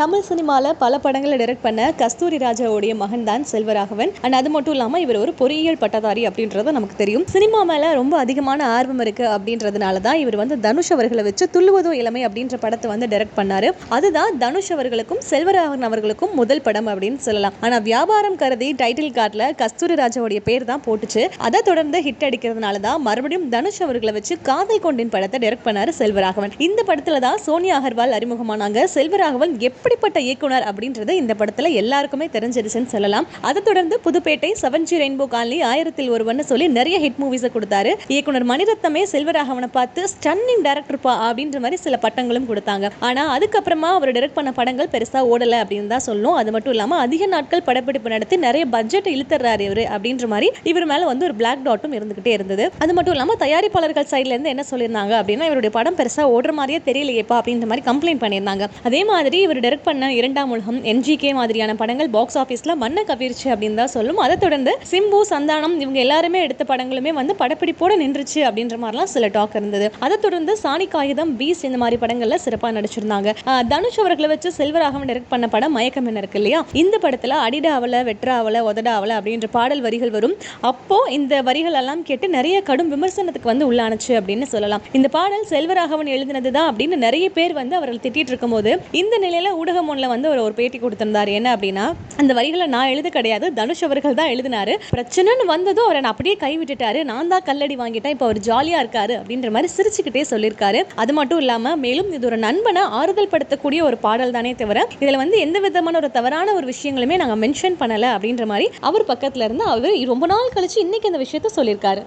தமிழ் சினிமாவில் பல படங்களை டைரக்ட் பண்ண கஸ்தூரி ராஜாவுடைய மகன் தான் செல்வராகவன். அண்ட் அது மட்டும் இல்லாமல் இவர் ஒரு பொறியியல் பட்டதாரி அப்படின்றது நமக்கு தெரியும். சினிமா மேலே ரொம்ப அதிகமான ஆர்வம் இருக்கு அப்படின்றதுனால தான் இவர் வந்து தனுஷ் அவர்களை வச்சு துள்ளுவதோ இளமை அப்படின்ற படத்தை வந்து டைரக்ட் பண்ணாரு. அதுதான் தனுஷ் அவர்களுக்கும் செல்வராகவன் அவர்களுக்கும் முதல் படம் அப்படின்னு சொல்லலாம். ஆனால் வியாபாரம் கருதி டைட்டில் கார்டில் கஸ்தூரி ராஜாவுடைய பேர் தான் போட்டுச்சு. அதை தொடர்ந்து ஹிட் அடிக்கிறதுனால தான் மறுபடியும் தனுஷ் அவர்களை வச்சு காதல் கொண்டின் படத்தை டைரக்ட் பண்ணாரு செல்வராகவன். இந்த படத்துல தான் சோனியா அகர்வால் அறிமுகமானாங்க. செல்வராகவன் எப்படிப்பட்ட இயக்குனர் அப்படின்றது இந்த படத்துல எல்லாருக்குமே தெரிஞ்சிருச்சுன்னு சொல்லலாம். அதை தொடர்ந்து Pudhupettai seven G rainbow colony Aayirathil Oruvan சொல்லி நிறைய ஹிட் மூவிஸை கொடுத்தாரு. இயக்குனர் மணிரத்னமே செல்வராகவனை பார்த்து ஸ்டன்னிங் டேரக்டர் பா அப்படின்ற மாதிரி சில பட்டங்களும் கொடுத்தாங்க. ஆனா அதுக்கப்புறமா அவர் டைரக்ட் பண்ண படங்கள் பெருசா ஓடல அப்படின்னு தான் சொல்லணும். அது மட்டும் இல்லாம அதிக நாட்கள் படப்பிடிப்பு நடத்தி நிறைய பட்ஜெட் இழுத்துறாரு இவரு அப்படின்ற மாதிரி இவர் மேல வந்து ஒரு பிளாக் டாட்டும் இருந்துகிட்டே இருந்தது. அது மட்டும் இல்லாம தயாரிப்பாளர்கள் சைட்ல இருந்து என்ன சொல்லியிருந்தாங்க அப்படின்னா இவருடைய படம் பெருசா ஓடுற மாதிரியே தெரியலையேப்பா அப்படின்ற மாதிரி கம்ப்ளைண்ட் பண்ணியிருந்தாங்க. அதே மாதிரி இவர் டைரக்ட் பண்ண இரண்டாம் உலகம் என்ஜிகே மாதிரியான படங்கள் பாக்ஸ் ஆஃபீஸில் மண்ணை கவிர்ச்சு அப்படின்னு தான் சொல்லும். அதை தொடர்ந்து சிம்பு சந்தானம் இவங்க எல்லாருமே எடுத்த படங்களுமே வந்து படப்பிடிப்போட நின்றுச்சு அப்படின்ற மாதிரிலாம் சில டாக் இருந்தது. அதை தொடர்ந்து சாணி காகிதம் பீஸ் இந்த மாதிரி படங்கள்ல சிறப்பாக நடிச்சிருந்தாங்க. தனுஷ் அவர்களை வச்சு செல்வராகவன் டைரக்ட் பண்ண படம் மயக்கம் என்ன இருக்கு இல்லையா? இந்த படத்துல அடிடாவல வெற்றாவல உதடாவல அப்படின்ற பாடல் வரிகள் வரும். அப்போ இந்த வரிகள் எல்லாம் கேட்டு நிறைய கடும் விமர்சனத்துக்கு வந்து உள்ளானுச்சு அப்படின்னு சொல்லலாம். இந்த பாடல் செல்வராகவன் எழுதினது தான் அப்படின்னு நிறைய பேர் வந்து அவர்கள் திட்டிட்டு இருக்கும்போது இந்த நிலையில ஊடகம் ஒன்றில் வந்து அவர் ஒரு பேட்டி கொடுத்திருந்தார். என்ன அப்படின்னா அந்த வரிகளை நான் எழுத கிடையாது தனுஷ் அவர்கள் தான் எழுதினாரு. பிரச்சனைன்னு வந்ததும் அவரை நான் அப்படியே கைவிட்டுட்டாரு நான் தான் கல்லடி வாங்கிட்டேன் இப்போ அவர் ஜாலியா இருக்காரு அப்படின்ற மாதிரி சிரிச்சுக்கிட்டே சொல்லியிருக்காரு. அது மட்டும் இல்லாமல் மேலும் இது ஒரு நண்பனை ஆறுதல் படுத்தக்கூடிய ஒரு பாடல் தானே தவிர இதுல வந்து எந்த விதமான ஒரு தவறான ஒரு விஷயங்களுமே நாங்க மென்ஷன் பண்ணல அப்படின்ற மாதிரி அவர் பக்கத்துல இருந்து அவர் ரொம்ப நாள் கழிச்சு இன்னைக்கு இந்த விஷயத்த சொல்லியிருக்காரு.